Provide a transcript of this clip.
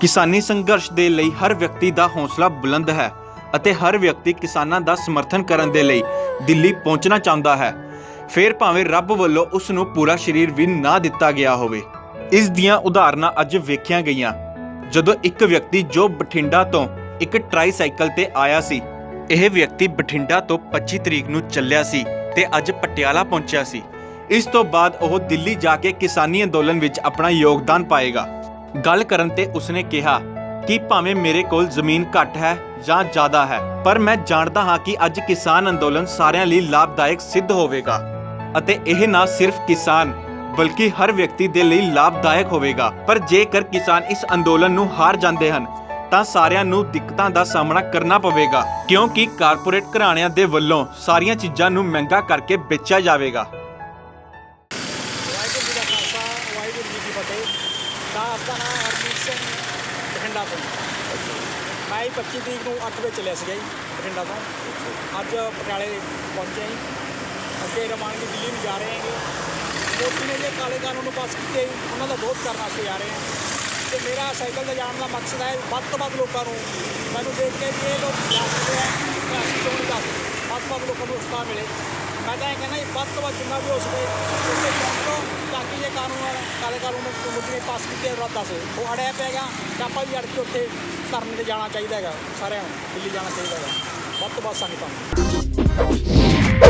ਕਿਸਾਨੀ ਸੰਘਰਸ਼ ਦੇ ਲਈ ਹਰ ਵਿਅਕਤੀ ਦਾ ਹੌਸਲਾ ਬੁਲੰਦ ਹੈ ਅਤੇ ਹਰ ਵਿਅਕਤੀ ਕਿਸਾਨਾਂ ਦਾ ਸਮਰਥਨ ਕਰਨ ਦੇ ਲਈ ਦਿੱਲੀ ਪਹੁੰਚਣਾ ਚਾਹੁੰਦਾ ਹੈ। ਫਿਰ ਭਾਵੇਂ ਰੱਬ ਵੱਲੋਂ ਉਸ ਨੂੰ ਪੂਰਾ ਸਰੀਰ ਵੀ ਨਾ ਦਿੱਤਾ ਗਿਆ ਹੋਵੇ। ਇਸ ਦੀਆਂ ਉਦਾਹਰਨਾਂ ਅੱਜ ਵੇਖੀਆਂ ਗਈਆਂ। ਜਦੋਂ ਇੱਕ ਵਿਅਕਤੀ ਜੋ ਬਠਿੰਡਾ ਤੋਂ ਇੱਕ ਟਰਾਈਸਾਈਕਲ ਤੇ ਆਇਆ ਸੀ, ਇਹ ਵਿਅਕਤੀ ਬਠਿੰਡਾ ਤੋਂ 25 ਤਰੀਕ ਨੂੰ ਚੱਲਿਆ ਸੀ ਤੇ ਅੱਜ ਪਟਿਆਲਾ ਪਹੁੰਚਿਆ ਸੀ। ਇਸ ਤੋਂ ਬਾਅਦ ਉਹ ਦਿੱਲੀ ਜਾ ਕੇ ਕਿਸਾਨੀ ਅੰਦੋਲਨ ਵਿੱਚ ਆਪਣਾ ਯੋਗਦਾਨ ਪਾਏਗਾ। ਗੱਲ ਕਰਨ ਤੇ ਉਸਨੇ ਕਿਹਾ ਕਿ ਭਾਵੇਂ ਮੇਰੇ ਕੋਲ ਜ਼ਮੀਨ ਘੱਟ ਹੈ ਜਾਂ ਜ਼ਿਆਦਾ ਹੈ, ਪਰ ਮੈਂ ਜਾਣਦਾ ਹਾਂ ਕਿ ਅੱਜ ਕਿਸਾਨ ਅੰਦੋਲਨ ਸਾਰਿਆਂ ਲਈ ਲਾਭਦਾਇਕ ਸਿੱਧ ਹੋਵੇਗਾ ਅਤੇ ਇਹ ਨਾ ਸਿਰਫ ਕਿਸਾਨ, ਬਲਕਿ ਹਰ ਵਿਅਕਤੀ ਦੇ ਲਈ ਲਾਭਦਾਇਕ ਹੋਵੇਗਾ। ਪਰ ਜੇਕਰ ਕਿਸਾਨ ਇਸ ਅੰਦੋਲਨ ਨੂੰ ਹਾਰ ਜਾਂਦੇ ਹਨ, ਤਾਂ ਸਾਰਿਆਂ ਨੂੰ ਦਿੱਕਤਾਂ ਦਾ ਸਾਹਮਣਾ ਕਰਨਾ ਪਵੇਗਾ, ਕਿਉਂਕਿ ਕਾਰਪੋਰੇਟ ਘਰਾਣਿਆਂ ਦੇ ਵੱਲੋਂ ਸਾਰੀਆਂ ਚੀਜ਼ਾਂ ਨੂੰ ਮਹਿੰਗਾ ਕਰਕੇ ਵੇਚਿਆ ਜਾਵੇਗਾ। ਵਾਹਿਗੁਰੂ ਜੀ ਦਾ ਖਾਲਸਾ, ਵਾਹਿਗੁਰੂ ਜੀ ਕੀ ਫਤਿਹ। ਤਾਂ ਆਪਦਾ ਨਾਮ ਹਰਜੀਤ ਸਿੰਘ ਬਠਿੰਡਾ ਤੋਂ। ਮੈਂ ਹੀ 25 ਤਰੀਕ ਨੂੰ 8 ਵਜੇ ਚੱਲਿਆ ਸੀਗਾ ਜੀ ਬਠਿੰਡਾ ਤੋਂ। ਅੱਜ ਪਟਿਆਲੇ ਪਹੁੰਚਿਆ ਜੀ। ਅੱਗੇ ਰਵਾਨਗੀ ਦਿੱਲੀ ਨੂੰ ਜਾ ਰਹੇ ਹਾਂਗੇ। ਮੋਦੀ ਨੇ ਜਿਹੜੇ ਕਾਲੇ ਕਾਨੂੰਨ ਨੂੰ ਪਾਸ ਕੀਤੇ ਉਹਨਾਂ ਦਾ ਵਿਰੋਧ ਕਰਨ ਵਾਸਤੇ ਜਾ ਰਹੇ ਹਾਂ। ਤੇ ਮੇਰਾ ਸਾਈਕਲ ਤੇ ਜਾਣ ਦਾ ਮਕਸਦ ਹੈ ਵੱਧ ਤੋਂ ਵੱਧ ਲੋਕਾਂ ਨੂੰ, ਮੈਨੂੰ ਦੇਖ ਕੇ ਵੀ ਇਹ ਲੋਕ ਜਾ ਸਕਦੇ ਆ। ਤਾਂ ਅਸੀਂ ਕਿਉਂ ਨਹੀਂ ਜਾ ਸਕਦੇ ਵੱਧ ਤੋਂ ਵੱਧ ਲੋਕਾਂ ਨੂੰ ਉਤਸ਼ਾਹ ਮਿਲੇ। ਮੈਂ ਤਾਂ ਇਹ ਕਹਿੰਦਾ ਜੀ ਵੱਧ ਤੋਂ ਵੱਧ ਜਿੰਨਾ ਵੀ ਹੋ ਸਕੇ ਉੱਥੇ ਪਹੁੰਚੋ ਤਾਂ ਕਿ ਇਹ ਕਾਨੂੰਨ ਕਾਲੇ ਕਾਨੂੰਨ ਨੂੰ ਨੇ ਪਾਸ ਕੀਤੇ ਆ, ਰੱਦ ਦੱਸੇ ਉਹ ਅੜਿਆ ਪਿਆਗਾ ਤਾਂ ਆਪਾਂ ਵੀ ਅੜ ਕੇ ਉੱਥੇ ਧਰਨੇ ਤੇ ਜਾਣਾ ਚਾਹੀਦਾ ਹੈਗਾ ਸਾਰਿਆਂ ਨੂੰ ਦਿੱਲੀ ਜਾਣਾ ਚਾਹੀਦਾ ਹੈਗਾ। ਵੱਧ ਤੋਂ ਵੱਧ ਸੰਗਤਾਂ ਨੂੰ